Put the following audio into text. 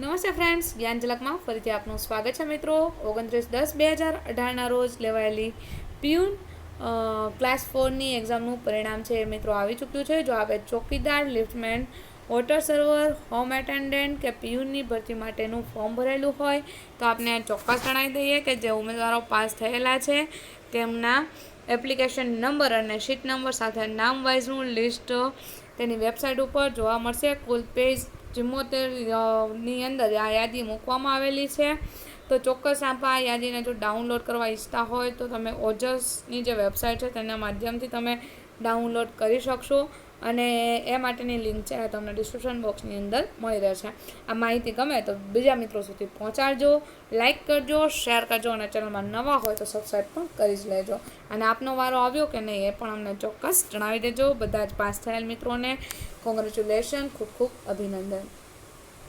નમસ્તે ફ્રેન્ડ્સ જ્ઞાનજલકમાં ફરીથી આપનું સ્વાગત છે મિત્રો. ઓગણત્રીસ દસ બે હજાર અઢારના રોજ લેવાયેલી પ્યુન ક્લાસ ફોરની એક્ઝામનું પરિણામ છે મિત્રો આવી ચૂક્યું છે. જો આપણે ચોકીદાર liftman water server home attendant કે પીયુનની ભરતી માટેનું ફોર્મ ભરેલું હોય, તો આપને ચોક્કસ જણાવી દઈએ કે જે ઉમેદવારો પાસ થયેલા છે, તેમના એપ્લિકેશન નંબર અને શીટ નંબર સાથે નામ વાઇઝનું લિસ્ટ તેની વેબસાઇટ ઉપર જોવા મળશે. કુલ પેજ ચુમ્મોતેરની અંદર આ યાદી મૂકવામાં આવેલી છે. તો ચોક્કસ આપ આ યાદીને જો ડાઉનલોડ કરવા ઈચ્છતા હોય તો તમે ઓજસની જે વેબસાઇટ છે તેના માધ્યમથી તમે ડાઉનલોડ કરી શકશો અને એ માટેની લિંક છે તમને ડિસ્ક્રિપ્શન બોક્સની અંદર મળી રહેશે. આ માહિતી ગમે તો બીજા મિત્રો સુધી પહોંચાડજો લાઇક કરજો શેર કરજો અને ચેનલમાં નવા હોય તો સબસ્ક્રાઈબ પણ કરી જ લેજો. અને આપનો વારો આવ્યો કે નહીં એ પણ અમને ચોક્કસ જણાવી દેજો. બધા જ પાસ થયેલ મિત્રોને કોંગ્રેચ્યુલેશન ખૂબ ખૂબ અભિનંદન.